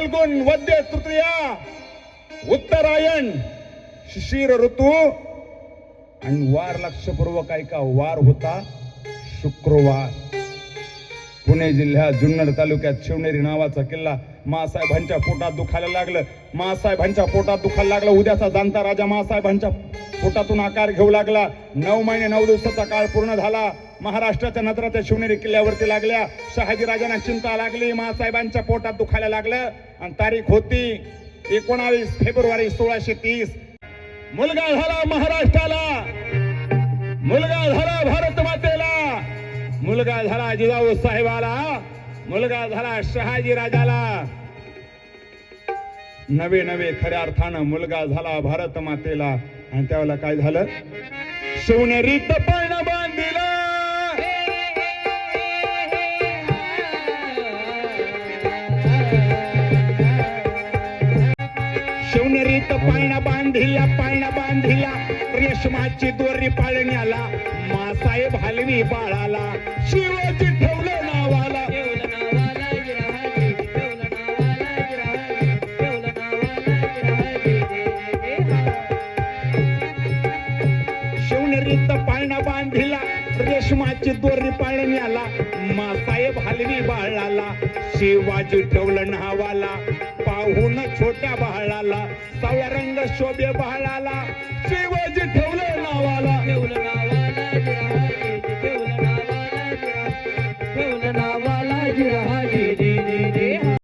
फाल्गुन वद्य तृतीया उत्तरायण शिशिर ऋतू आणि वार लक्षपूर्वक ऐका वार होता शुक्रवार. पुणे जिल्ह्यात जुन्नर तालुक्यात शिवनेरी नावाचा किल्ला मासाहेबांच्या पोटात दुखायला लागलं. मासाहेबांच्या पोटात दुखायला लागलं. उद्याचा जाणता राजा मासाहेबांच्या पोटातून आकार घेऊ लागला. नऊ महिने नऊ दिवसाचा काळ पूर्ण झाला. महाराष्ट्राच्या नजरा त्या शिवनेरी किल्ल्यावरती लागल्या. शहाजी राजांना चिंता लागली महासाहेबांच्या पोटात दुखायला लागलं. आणि तारीख होती एकोणावीस फेब्रुवारी सोळाशे तीस. मुलगा झाला महाराष्ट्राला. मुलगा झाला भारत मातेला. मुलगा झाला जिजाऊ साहेबाला. मुलगा झाला शहाजी राजाला नवे नवे खऱ्या अर्थानं मुलगा झाला भारत मातेला. आणि त्यावेळेला काय झालं? शिवनेरी पण शिवनेरीत पाळणा बांधिला पाळणा बांधिला. रेशमाची दोरी पाळण्याला मासाहेब हलवी बाळाला. शिवाजी ठेवलं नावाला. शिवनेरीत पाळणा बांधिला रेशमाची दोरी पाळण्याला. शिवाजी ठेवलं नावाला पाहून छोट्या बहाळाला सवरंग शोभे बहाळाला शिवाजी ठेवलं नावाला ठेवलं नावाला ठेवलं नावाला